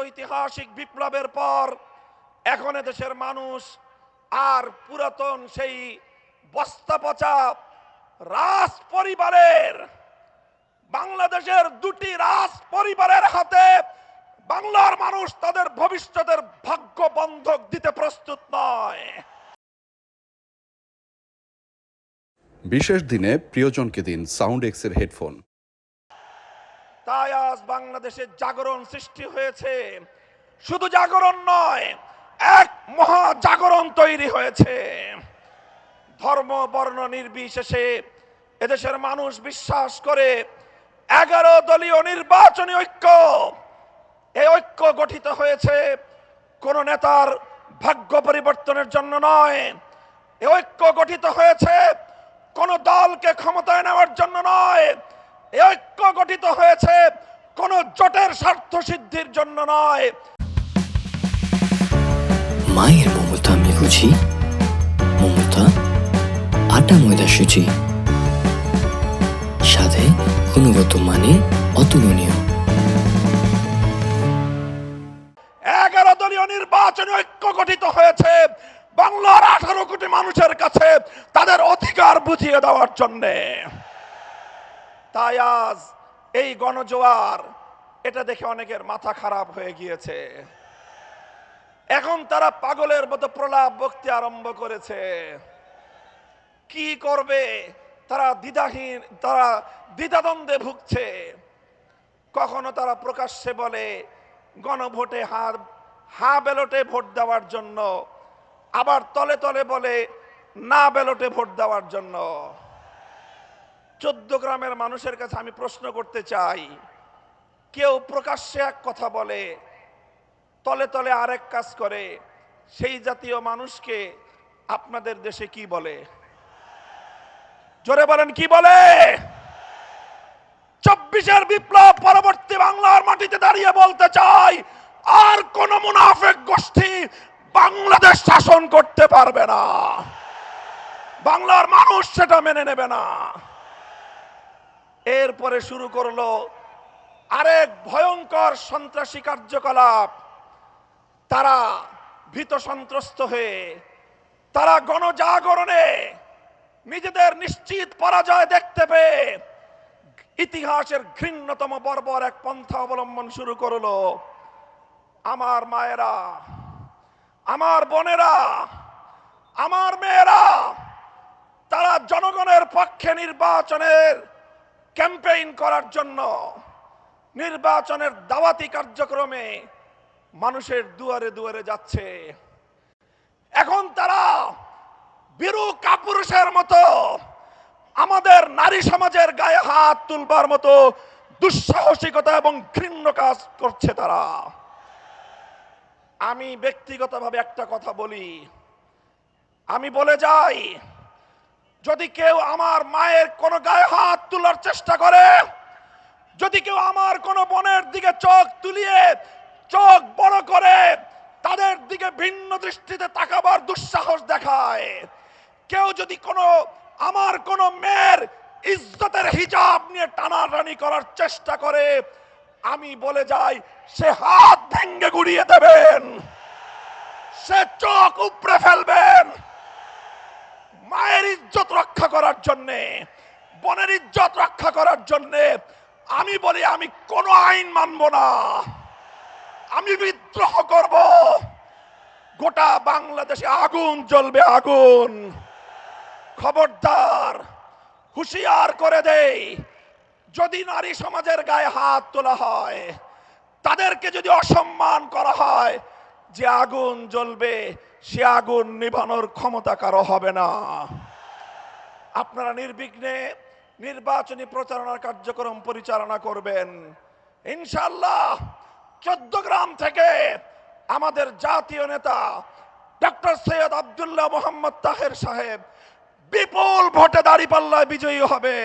ঐতিহাসিক বিপ্লবের পর এখন দেশের মানুষ আর পুরাতন সেই বস্তা পচা রাজ পরিবারের বাংলাদেশের দুটি রাজ পরিবারের হাতে বাংলার মানুষ তাদের ভবিষ্যতের ভাগ্য বন্ধক দিতে প্রস্তুত নয়। বিশেষ দিনে প্রিয়জনকে দিন সাউন্ড এক্সের হেডফোন। তাই আজ বাংলাদেশে জাগরণ সৃষ্টি হয়েছে। শুধু জাগরণ নয়, এক মহা জাগরণ তৈরি হয়েছে। ধর্ম, বর্ণ নির্বিশেষে এদেশের মানুষ বিশ্বাস করে এগারো দলীয় নির্বাচনী ঐক্য, এই ঐক্য গঠিত হয়েছে কোন নেতার ভাগ্য পরিবর্তনের জন্য নয়। এই ঐক্য গঠিত হয়েছে কোন দলকে ক্ষমতায় নেওয়ার জন্য নয়। এই ঐক্য গঠিত হয়েছে কোন জোটের স্বার্থ সিদ্ধির জন্য নয়। মায়ের মমতা মমতা আটা ময়দা সুচি। সাথে গুণগত মানে অতুলনীয়। এগারো দলীয় নির্বাচনী ঐক্য গঠিত হয়েছে। বাংলার আঠারো কোটি মানুষের কাছে তাদের অধিকার বুঝিয়ে দেওয়ার জন্য। তাই আজ এই গণজোয়ার, এটা দেখে অনেকের মাথা খারাপ হয়ে গিয়েছে। এখন তারা পাগলের মতো প্রলাপ বক্তি আরম্ভ করেছে। কি করবে? তারা দ্বিধাহীন, তারা দ্বিধাদ্বন্দ্বে ভুগছে। কখনো তারা প্রকাশ্যে বলে, গণভোটে হার, হা ব্যালটে ভোট দেওয়ার জন্য। আবার তলে তলে বলে, না ব্যালটে ভোট দেওয়ার জন্য। চোদ্দ গ্রামের মানুষের কাছে আমি প্রশ্ন করতে চাই। কেউ প্রকাশ্যে এক কথা বলে, তলে তলে আরেক কাজ করে, সেই জাতীয় মানুষকে আপনাদের দেশে কি বলে? জোরে বলেন, কি বলে? চব্বিশের বিপ্লব পরবর্তী বাংলার মাটিতে দাঁড়িয়ে বলতে চাই, আর কোন মুনাফেক গোষ্ঠী বাংলাদেশ শাসন করতে পারবে না। বাংলার মানুষ সেটা মেনে নেবে না। এরপরে শুরু করল আরেক ভয়ঙ্কর সন্ত্রাসী কার্যকলাপ। তারা ভীত সন্ত্রস্ত হয়ে, তারা গণজাগরণে নিজেদের নিশ্চিত পরাজয় দেখতে পেয়ে ইতিহাসের ঘৃণ্যতম বর্বর এক পন্থা অবলম্বন শুরু করল। আমার মায়েরা, আমার বোনেরা, আমার মেয়েরা, তারা জনগণের পক্ষে নির্বাচনের ক্যাম্পেইন করার জন্য নির্বাচনের দাওয়াতি কার্যক্রমে মানুষের দুয়ারে দুয়ারে যাচ্ছে। এখন তারা বীরু কাপুরুষের মতো আমাদের নারী সমাজের গায়ে হাত তুলবার মতো দুঃসাহসিকতা এবং ঘৃণ্য কাজ করছে তারা। আমি ব্যক্তিগতভাবে একটা কথা বলি। আমি বলে যাই যদি কেউ আমার মায়ের কোনো গায়ে হাত তোলার চেষ্টা করে, যদি কেউ আমার কোনো বোনের দিকে চোখ তুলিয়ে চোখ বড় করে, তাদের দিকে ভিন্ন দৃষ্টিতে তাকাবার দুঃসাহস দেখায়। কেউ যদি কোনো, আমার কোনো মেয়ের ইজ্জতের হিজাব নিয়ে টানাটানি করার চেষ্টা করে, আমি বলে যাই, সে হাত ভেঙ্গে গুড়িয়ে দেবেন, সে চোখ উপড়ে ফেলবেন। মায়ের ইজ্জত রক্ষা করার জন্যে, বোনের ইজ্জত রক্ষা করার জন্যে আমি বলি, আমি কোনো আইন মানব না। আমি বিদ্রোহ করব। গোটা বাংলাদেশে আগুন জ্বলবে, আগুন। খবরদার, হুঁশিয়ার করে দেই, যদি নারী সমাজের গায়ে হাত তোলা হয়, তাদেরকে যদি অসম্মান করা হয়, যে আগুন জ্বলবে সে আগুন নিভানোর ক্ষমতা কারও হবে না। আপনারা নির্বিঘ্নে নির্বাচনী প্রচারণার কার্যক্রম পরিচালনা করবেন। ইনশাল্লাহ চোদ্দ গ্রাম থেকে আমাদের জাতীয় নেতা ডক্টর সৈয়দ আবদুল্লাহ মোহাম্মদ তাহের সাহেব বিপুল ভোটে দাঁড়িপাল্লায় বিজয়ী হবে।